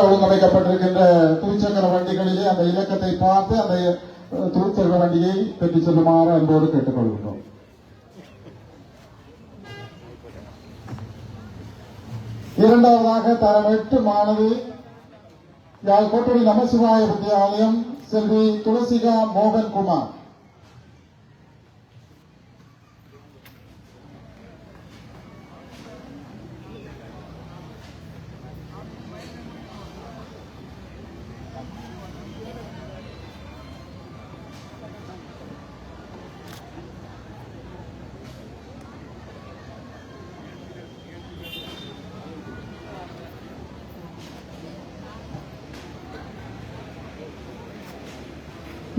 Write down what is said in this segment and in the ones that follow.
ஒழுங்கமைக்கப்பட்டிருக்கின்ற துவிச்சக்கர வண்டிகளிலே அந்த இலக்கத்தை பார்த்து அந்த துணிச்சக்கர துவிச்சக்கர வண்டியை பெற்றுச் செல்லுமாறு அன்போடு கேட்டுக்கொள்கின்றோம். இரண்டாவதாக தரம் எட்டு மாணவி யாழ் நமசிவாய வித்தியாலயம் செல்வி துளசிகா மோகன்குமார்.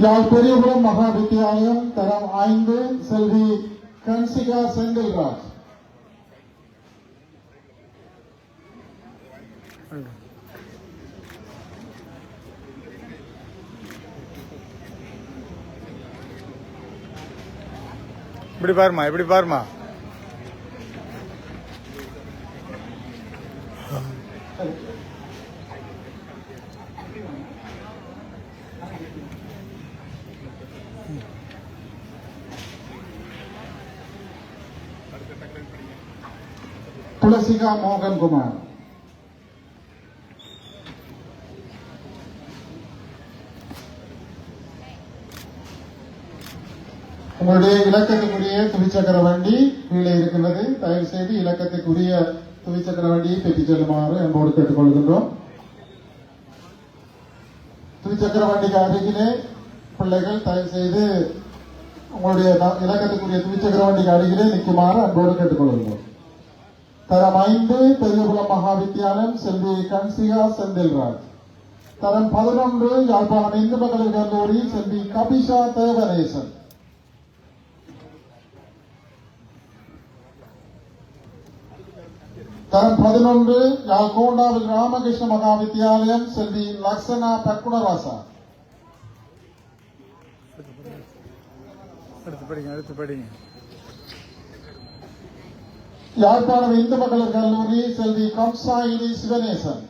குமார் யாழ் பெரியபுரம் மகா வித்தியாலயம் தரம் ஐந்து செல்வி கன்சிகா செந்தில்ராஜ் இப்படி பாருமா இப்படி பாருமா துளசிகா மோகன் குமார். உங்களுடைய இலக்கத்துக்குரிய துவிச்சக்கர வண்டி கீழே இருக்கின்றது. தயவு செய்து இலக்கத்துக்குரிய துவிச்சக்கர வண்டியை பெற்றுச் செல்லுமாறு என்போடு கேட்டுக்கொள்கின்றோம். துவிச்சக்கர வண்டிக்கு அருகிலே பிள்ளைகள் தயவு செய்து உங்களுடைய இலக்கத்துக்குரிய துவிச்சக்கர வண்டிக்கு அருகிலே நிற்குமாறு அன்போடு கேட்டுக்கொள்கின்றோம். தரம் ஐந்து பெரியகுளம் மகா வித்தியாலயம் செல்வி கன்சிகா செந்தில்ராஜ் தரம் பதினொன்று யாழ்ப்பாணம் இந்து மகளிர் கல்லூரி செல்வி கபிஷா தேவநேசன் தரம் பதினொன்று யாழ்கோண்டாவில் ராமகிருஷ்ண மகா வித்தியாலயம் செல்வி லக்ஷனா பக்குணராசா. அடுத்து படிங்க அடுத்து படிங்க. யாழ்ப்பாணம் இந்து மகளிர் கல்லூரி செல்வி கம்சாயினி சிவநேசன்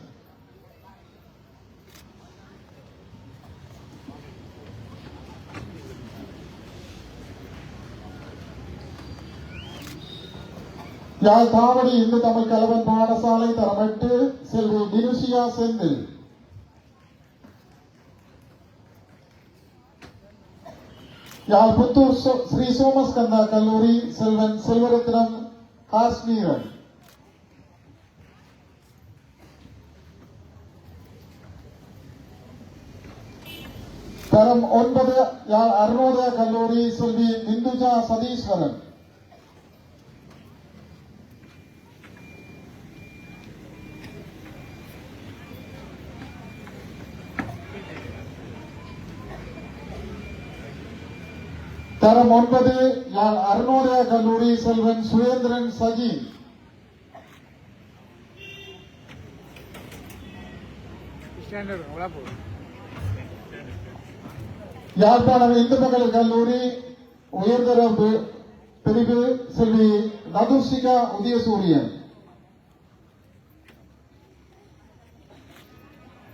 யாழ் தாவடி இந்து தமிழ் கலவன் பாடசாலை தரமெட்டு செல்வி டினுஷியா செந்தில். யாழ் புத்தூர் சோ- ஸ்ரீ சோமஸ்கந்தா கல்லூரி செல்வன் செல்வரத்னம் காஷ்மீரன் தரம் ஒன்பது யாழ் அருணோதய கல்லூரி செல்வி இந்துஜா தரம் ஒன்பது யார் அருணோதய கல்லூரி செல்வன் சுரேந்திரன் சஜி. யாழ்ப்பாணம் இந்து மகளிர் கல்லூரி உயர்தர பிரிவு செல்வி நதுஷிகா உதயசூரியன்.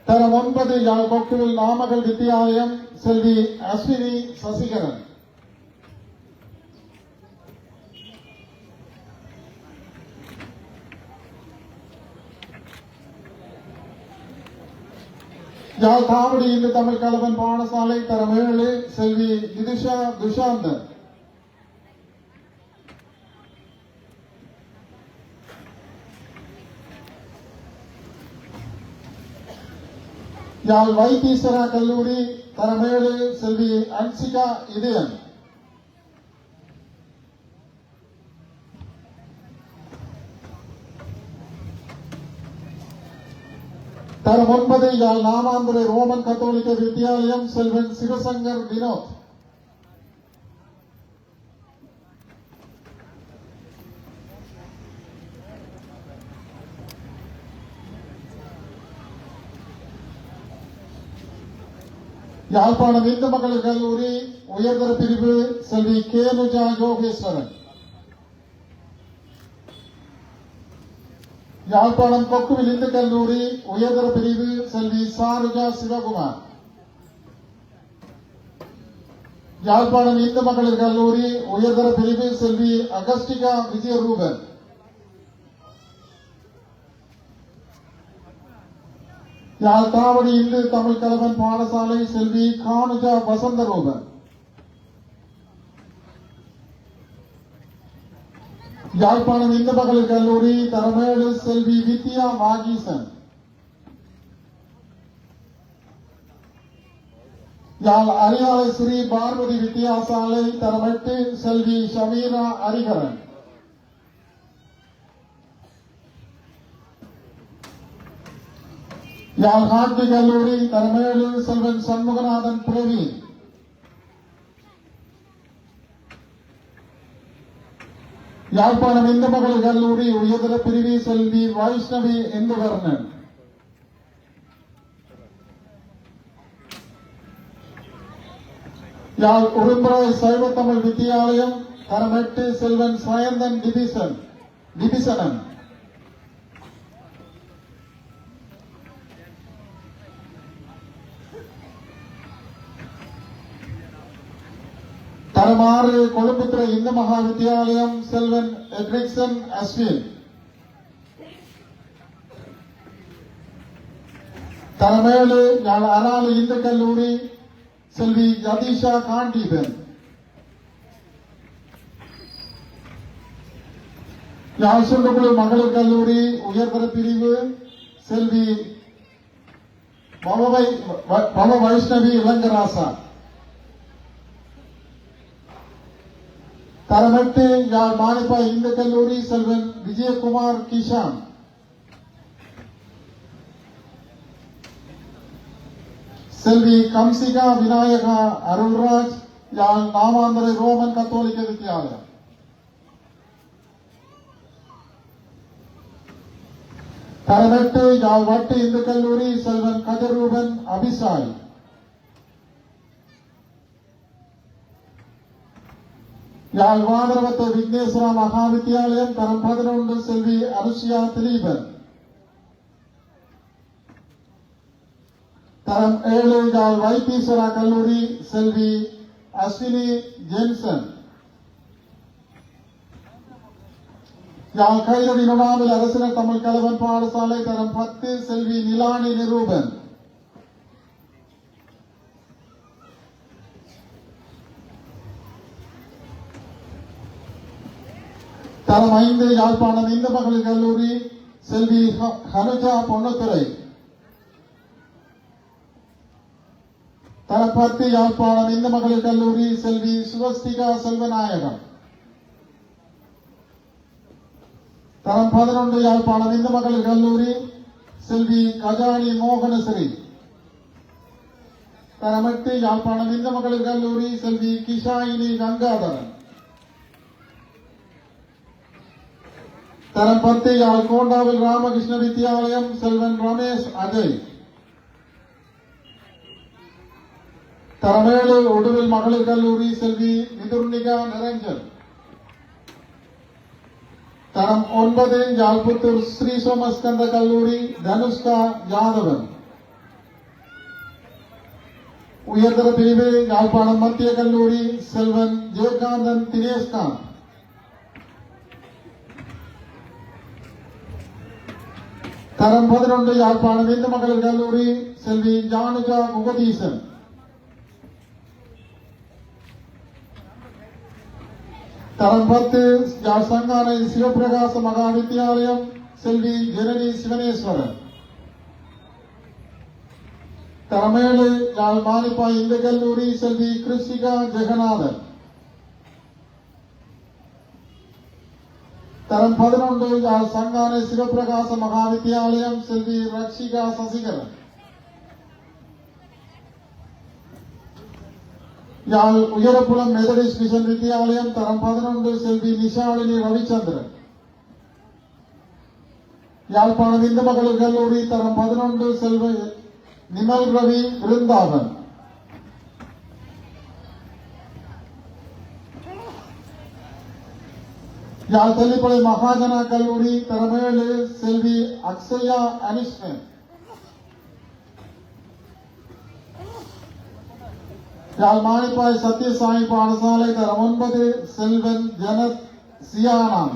தரம் ஒன்பது யாழ் கொக்குவில் நாமகள் வித்தியாலயம் செல்வி அஸ்வினி சசிகரன். யாழ் காவடி இந்து தமிழ் கலவன் பாடசாலை தரம் ஏழு செல்வி விதுஷா துஷாந்தன் யாழ் வைத்தீஸ்வரா கல்லூரி தரம் ஏழு செல்வி அன்சிகா இதயன். தரம் ஒன்பது யாழ் நாமாந்துரை ரோமன் கத்தோலிக்க வித்தியாலயம் செல்வன் சிவசங்கர் வினோத். யாழ்ப்பாணம் இந்து மகளிர் கல்லூரி உயர்தர பிரிவு செல்வி கேனுஜா யோகேஸ்வரன். யாழ்ப்பாணம் கொக்கு இந்து கல்லூரி உயர்தர பிரிவு செல்வி சாருஜா சிவகுமார். யாழ்ப்பாணம் இந்து மகளிர் கல்லூரி உயர்தர பிரிவு செல்வி அகஸ்டிகா விஜயரூபன். யாழ் தாவடி இந்து தமிழ் கலவன் பாடசாலை செல்வி கானுஜா வசந்தரூபன். யாழ்ப்பாணம் இந்து மகளிர் கல்லூரி தரமேடு செல்வி வித்யா மாகீசன் யாழ் அரியாலை ஸ்ரீ பார்வதி வித்தியாசாலை தரமெட்டு செல்வி ஷமீரா ஹரிகரன் யாழ் நாட்டு கல்லூரி தரமேடு செல்வன் சண்முகநாதன் பிரவீன். யாழ்ப்பாணம் இந்து மகளிர் கல்லூரி உயர்தர பிரிவி செல்வி வைஷ்ணவி இந்துவர்ணன் யாழ் உரும்புரை சைவ தமிழ் வித்தியாலயம் தரமெட்டு செல்வன் சாயந்தன் டிபிசன் டிபிசனன் தரமாறு கொழும்புத்துறை இந்து மகா வித்தியாலயம் செல்வன் எட்ரிக்சன் அஸ்வின். தரமேலு அராலு இந்து கல்லூரி செல்வி யதீஷா காண்டீபன். யாழ் மகளிர் கல்லூரி உயர்தர பிரிவு செல்வி பவ வைஷ்ணவி இளங்கராசா தரமெட்டு யாழ் மானிப்பா இந்து கல்லூரி செல்வன் விஜயகுமார் கிஷான் செல்வி கம்சிகா விநாயகா அருள்ராஜ் யாழ் நாமாந்தரை ரோமன் கத்தோலிக்க வித்தியாலயம் தரமெட்டு யாழ் வட்டு இந்து கல்லூரி செல்வன் கதிரூபன் அபிசாய் யாழ் வாதரவத்த விக்னேஸ்வரா மகா வித்தியாலயம் தரம் பதினொன்று செல்வி அனுஷியா திலீபன். தரம் ஏழு யாழ் வைத்தீஸ்வரா கல்லூரி செல்வி அஸ்வினி ஜேம்சன். யாழ் கைதடி நுணாவில் அரசினர் தமிழ் கலவன் பாடசாலை தரம் பத்து செல்வி நிலாணி நிரூபன். தரம் ஐந்து யாழ்ப்பாணம் இந்து மகளிர் கல்லூரி செல்வி ஹ- ஹனுஜா பொன்னத்துறை. தரம் பத்து யாழ்ப்பாணம் இந்து மகளிர் கல்லூரி செல்வி சுவஸ்திகா செல்வநாயகம். தரம் பதினொன்று யாழ்ப்பாணம் இந்து மகளிர் கல்லூரி செல்வி கஜானி மோகனஸ்ரீ தரம் எட்டு யாழ்ப்பாணம் இந்து மகளிர் கல்லூரி செல்வி கிஷாயினி கங்காதரன். தரம் பத்து யாழ் கோண்டாவில் ராமகிருஷ்ண வித்தியாலயம் செல்வன் ரமேஷ் அஜய் தரமேழு உடுவில் மகளிர் கல்லூரி செல்வி மிதுர்னிகா நிரஞ்சன் தரம் ஒன்பது யாழ்புத்தூர் ஸ்ரீ சோமஸ்கந்த கல்லூரி தனுஷ்கா யாதவன் உயர்தர பிரிவு யாழ்ப்பாணம் மத்திய கல்லூரி செல்வன் தரம் பதினொன்று யாழ்ப்பாணம் இந்து மகளிர் கல்லூரி செல்வி ஜானுஜா முகதீசன். தரம் பத்து சங்கானை சிவபிரகாச மகா வித்தியாலயம் செல்வி ஜனனி சிவனேஸ்வரன். தரமேழு யாழ் மானிப்பா இந்து கல்லூரி செல்வி கிருஷிகா ஜெகநாதன். தரம் பதினொன்று யாழ் சங்கானை சிவபிரகாச மகா வித்தியாலயம் செல்வி ரக்ஷிகா சசிகரன் யாழ் உயரப்புலம் மெதடிஸ்ட் மிஷன் வித்தியாலயம் தரம் பதினொன்று செல்வி நிஷாலினி ரவிச்சந்திரன். யாழ்ப்பாணம் இந்து மகளிர் கல்லூரி தரம் பதினொன்று செல்வி நிமல் ரவி விருந்தாவன் யாழ் தெல்லிப்பளை மகாஜனா கல்லூரி தரமேழு செல்வி அக்ஷயா அனிஷ்வன் யாழ் மாணிப்பாய் சத்யசாமி பாடசாலை தரம் ஒன்பது செல்வன் ஜனத் சியானான்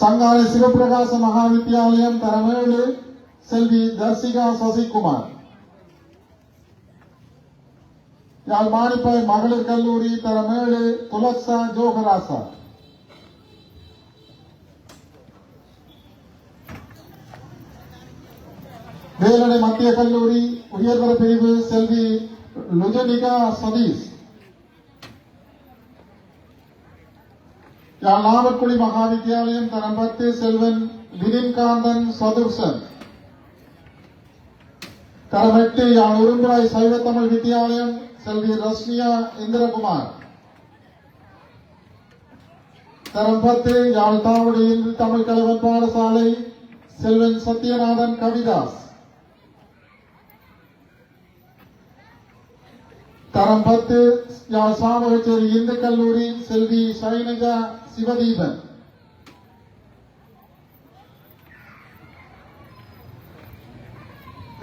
சங்காரை சிவபிரகாச மகாவித்யாலயம் தரமேழு செல்வி தர்சிகா சசிகுமார் யாழ் மாணிப்பாய் மகளிர் கல்லூரி தரமேழு துலக்ஷா ஜோகராசா வேலடை மத்திய கல்லூரி உயர்தர பிரிவு செல்வி லுஜனிகா சதீஷ் யாழ் நாவற்குடி மகாவித்யாலயம் தரம் பத்து செல்வன் வினின்காந்தன் சதுர்சன் தரம் எட்டு யாழ் உரும்புராய் சைவ தமிழ் வித்யாலயம் செல்வி ரஷ்மியா இந்திரகுமார். தரம் பத்து யாழ் தமிழ் கலவன் பாடசாலை செல்வன் சத்யநாதன் கவிதாஸ். தரம் பத்து யாழ் சாமகச்சேரி இந்து கல்லூரி செல்வி சைனஜா சிவதீபன்.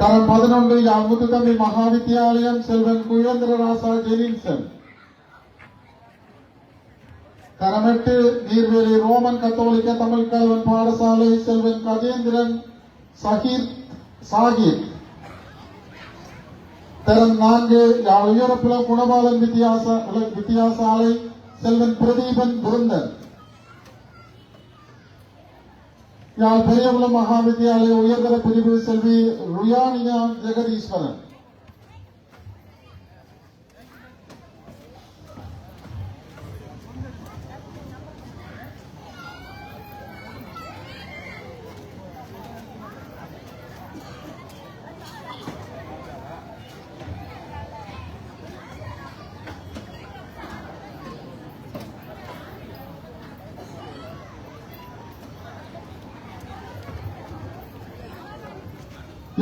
டவர் பதினொன்றில் அமுது யாழ் மகா வித்தியாலயம் செல்வன் குழந்திரராசா ஜெனின்சன். தரம் நீர்வேலி ரோமன் கத்தோலிக்க தமிழ் கல்வன் பாடசாலை செல்வன் கஜேந்திரன் சஹீர் சாகிர் தரம் நான்கு யாழ் உயரப்புல குணபாலன் வித்தியாச வித்தியாசாலை செல்வன் பிரதீபன் புருந்தன் யாழ் பெரியகுளம் மகாவித்யாலய உயர்தர பிரிவு செல்வி ருயானியா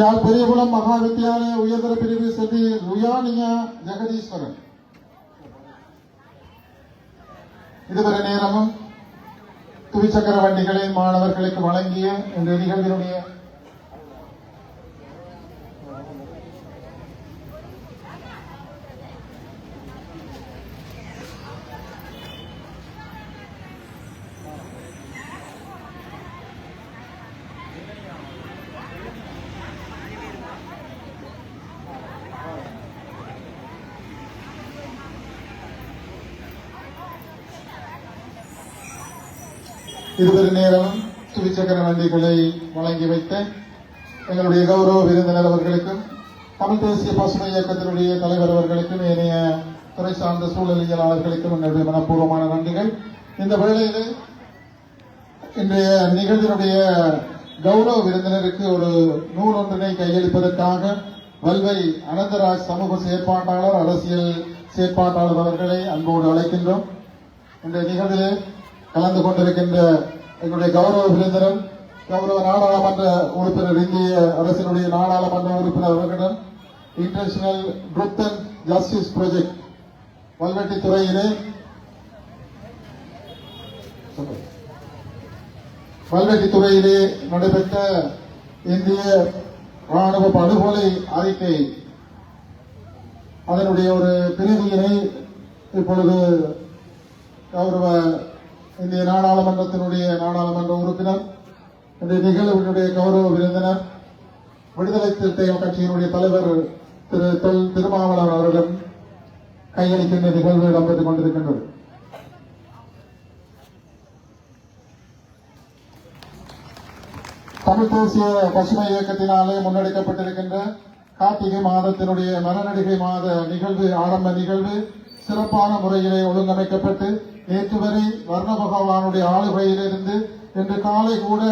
யாழ் பெரியகுளம் மகா வித்தியாலய உயர்தர பிரிவு செல்வி ருயானியா ஜெகதீஸ்வரன்? இதுவரை நேரமும் துவிச்சக்கர வண்டிகளை மாணவர்களுக்கு வழங்கிய இந்த நிகழ்வினுடைய இதுவரை நேரம் துவிச்சக்கர வண்டிகளை வழங்கி வைத்த எங்களுடைய கௌரவ விருந்தினர் அவர்களுக்கும் தமிழ் தேசிய பசுமை இயக்கத்தினுடைய தலைவர் அவர்களுக்கும் ஏனைய துறை சார்ந்த சூழலியலாளர்களுக்கும் எங்களுடைய மனப்பூர்வமான நன்றிகள். இந்த வேளையில் இன்றைய நிகழ்வினுடைய கௌரவ விருந்தினருக்கு ஒரு நூல் ஒன்றினை கையளிப்பதற்காக வல்வை அனந்தராஜ் சமூக செயற்பாட்டாளர் அரசியல் செயற்பாட்டாளர் அவர்களை அன்போடு அழைக்கின்றோம். இந்த நிகழ்வில் கலந்து கொண்டிருக்கின்ற எங்களுடைய கௌரவ விருந்தினர் கௌரவ நாடாளுமன்ற உறுப்பினர் இந்திய அரசினுடைய நாடாளுமன்ற உறுப்பினர் அவர்களிடம் international truth and justice project Valvetti துறையிலே துறையிலே நடைபெற்ற இந்திய ராணுவ படுகொலை அறிக்கை அதனுடைய ஒரு பிரிவினை இப்பொழுது கௌரவ இந்திய நாடாளுமன்றத்தினுடைய நாடாளுமன்ற உறுப்பினர் இந்த நிகழ்வினுடைய கௌரவ விருந்தினர் விடுதலை சிறுத்தைகள் கட்சியினுடைய தலைவர் திரு தொல் திருமாவளவன் அவர்களும் கையளிக்கின்ற நிகழ்வு இடம்பெற்றுக் கொண்டிருக்கின்றது. தமிழ் தேசிய பசுமை இயக்கத்தினாலே முன்னெடுக்கப்பட்டிருக்கின்ற கார்த்திகை மாதத்தினுடைய மரநடிகை மாத நிகழ்வு ஆரம்ப நிகழ்வு சிறப்பான முறையிலே ஒழுங்கமைக்கப்பட்டு நேற்று வரை வர்ண பகவானுடைய ஆளுகையிலிருந்து இன்று காலை கூட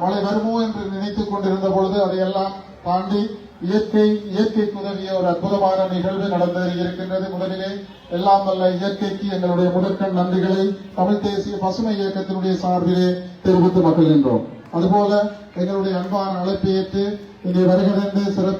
மழை வருமோ என்று நினைத்துக் கொண்டிருந்த பொழுது அதையெல்லாம் தாண்டி இயற்கை இயற்கைக்கு உதவிய ஒரு அற்புதமான நிகழ்வு நடந்து இருக்கின்றது முதலிலே எல்லாம் வல்ல இயற்கைக்கு எங்களுடைய முதற்கண் நன்றிகளை தமிழ் தேசிய பசுமை இயக்கத்தினுடைய சார்பிலே தெரிவித்து மகிழ்கின்றோம் அதுபோல எங்களுடைய அன்பான அழைப்பை ஏற்று இங்கே வருகிறது சிறப்பு